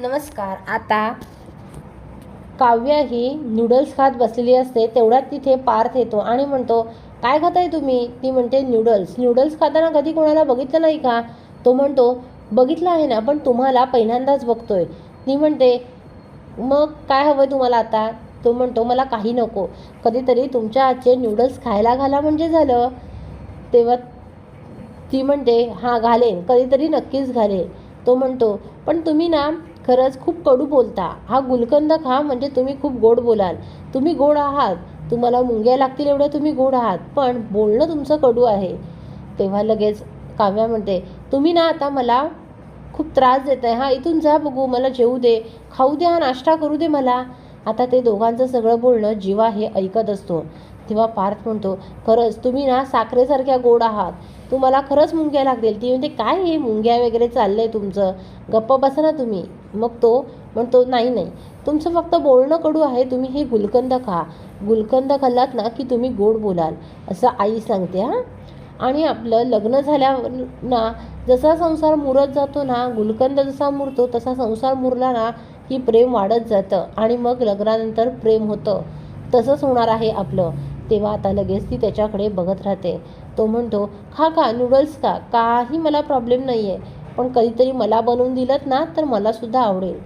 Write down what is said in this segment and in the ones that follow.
नमस्कार. आता काव्या ही नूडल्स खात बसलेली असते तेवढ्यात तिथे पार्थ येतो आणि म्हणतो काय खाताय तुम्ही? ती म्हणते नूडल्स नूडल्स खाताना कधी कोणाला बघितलं नाही का? तो म्हणतो बघितलं आहे ना पण तुम्हाला पहिल्यांदाच बघतोय. ती म्हणते मग काय हवं तुम्हाला आता? तो म्हणतो मला काही नको. कधीतरी तुमच्या आजचे नूडल्स खायला घाला म्हणजे झालं. तेव्हा ती म्हणते हां घालेन. कधीतरी नक्कीच घालेन. तो म्हणतो पण तुम्ही ना खरंच खूप कडू बोलता. हा गुलकंद खा म्हणजे तुम्ही खूप गोड बोलाल. तुम्ही गोड आहात. तुम्हाला मुंग्या लागतील एवढ्या तुम्ही गोड आहात. पण बोलणं तुमचं कडू आहे. तेव्हा लगेच काव्या म्हणते तुम्ही ना आता मला खूप त्रास देत आहे हा इथून जा बघू. मला जेवू दे. खाऊ दे हा नाश्ता करू दे मला. आता ते दोघांचं सगळं बोलणं जीवा हे ऐकत असतो. तेव्हा पार्थ म्हणतो खरंच तुम्ही ना साखरेसारख्या गोड आहात. तुम्हाला खरंच मुंग्या लागतील ती म्हणते काय हे मुंग्या वगैरे चाललं आहे तुमचं? गप्प बसा ना तुम्ही. मग तो म्हणतो नाही नाही. तुमचं फक्त बोलणं कडू आहे. तुम्ही हे गुलकंद खा. गुलकंद खाल्लात ना की तुम्ही गोड बोलाल. असं आई सांगते हां? आणि आपलं लग्न झाल्यावर ना जसा संसार मुरत जातो ना गुलकंद जसा मुरतो तसा संसार मुरला ना की प्रेम वाढत जातं. आणि मग लग्नानंतर प्रेम होतं. तसंच होणार आहे आपलं. तेव्हा आता लगेच ती त्याच्याकडे बघत राहते. तो म्हणतो खा खा नूडल्स खा काही मला प्रॉब्लेम नाही आहे पण कधीतरी मला बनवून दिलं ना तर मलासुद्धा आवडेल.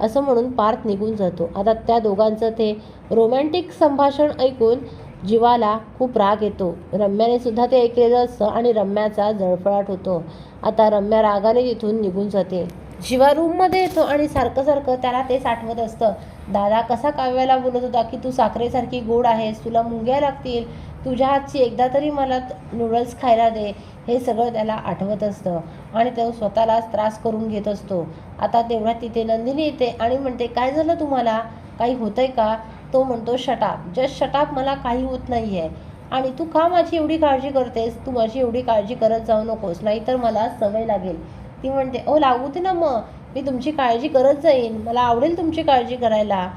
असं म्हणून पार्थ निघून जातो. आता त्या दोघांचं ते रोमॅन्टिक संभाषण ऐकून जीवाला खूप राग येतो. रम्याने सुद्धा ते ऐकलेलं असतं आणि रम्याचा जळफळाट होतो. आता रम्या रागाने तिथून निघून जाते. जीवा रूममध्ये येतो आणि सारखं सारखं त्याला तेच आठवत असतं. दादा कसा काव्याला बोलत होता की तू साखरेसारखी गोड आहेस तुला मुंग्या लागतील तुझ्या हातची एकदा तरी मला नूडल्स खायला दे हे सगळं त्याला आठवत असतं. आणि तो स्वतःलाच त्रास करून घेत असतो. आता तेवढ्या तिथे नंदिनी येते आणि म्हणते काय झालं तुम्हाला? काही होतंय का? तो म्हणतो शटाप. जस्ट शटाप मला काही होत नाही आहे आणि तू का माझी एवढी काळजी करतेस? तू माझी एवढी काळजी करत जाऊ नकोस नाहीतर मला सवय लागेल. ती म्हणते ओ लागू दे ना मग. मी तुमची काळजी करत जाईन. मला आवडेल तुमची काळजी करायला.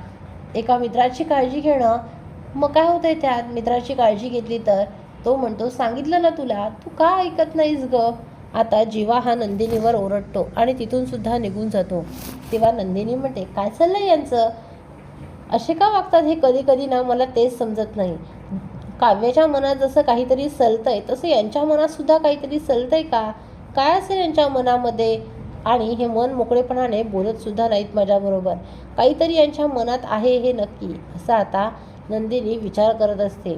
एका मित्राची काळजी घेणं. मग काय होतंय त्यात? मित्राची काळजी घेतली तर? तो म्हणतो सांगितलं ना तुला तू का ऐकत नाहीस ग? आता जीवा हा नंदिनीवर ओरडतो आणि तिथून सुद्धा निघून जातो. तेव्हा नंदिनी म्हणते काय चाललंय यांचं? असे का वागतात हे? कधी कधी ना मला तेच समजत नाही. काव्याच्या मनात जसं काहीतरी सलतंय तसं यांच्या मनात सुद्धा काहीतरी सलतंय का? काय असेल यांच्या मनामध्ये? आणि हे मन मोकळेपणाने बोलत सुद्धा नाहीत माझ्याबरोबर. काहीतरी यांच्या मनात आहे हे नक्की. असं आता नंदिनी विचार करत असते.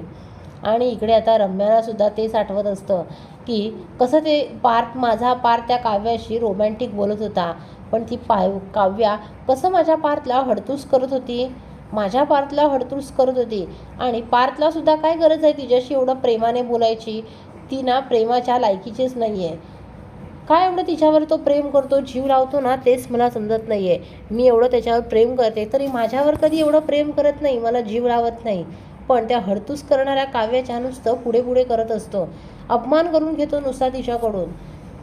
आणि इकडे आता रम्यालासुद्धा तेच आठवत असतं की कसं ते पार्थ माझा पार्थ त्या काव्याशी रोमॅन्टिक बोलत होता. पण ती पाय काव्या कसं माझ्या पार्थला हडतूस करत होती? माझ्या पार्थला हडतूस करत होती. आणि पार्थलासुद्धा काय गरज आहे तिच्याशी एवढं प्रेमाने बोलायची? ती ना प्रेमाच्या लायकीचीच नाही आहे काय एवढं तिच्यावर तो प्रेम करतो जीव लावतो ना तेच मला समजत नाही आहे मी एवढं त्याच्यावर प्रेम करते तरी माझ्यावर कधी एवढं प्रेम करत नाही मला जीव लावत नाही. पण त्या हडतूस करणाऱ्या काव्याच्या नुसतं पुढे पुढे करत असतो. अपमान करून घेतो नुसता तिच्याकडून.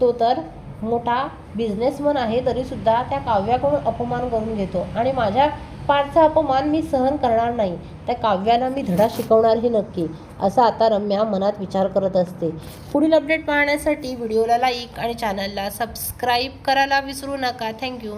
तो तर मोठा बिझनेसमन आहे तरीसुद्धा त्या काव्याकडून अपमान करून घेतो. आणि माझ्या पाठचा अपमान मी सहन करणार नाही. त्या काव्याला मी धडा शिकवणारही नक्की असा आता रम्या मनात विचार करत असते. पुढील अपडेट पाहण्यासाठी व्हिडिओला लाईक आणि चॅनलला सबस्क्राईब करायला विसरू नका. थँक्यू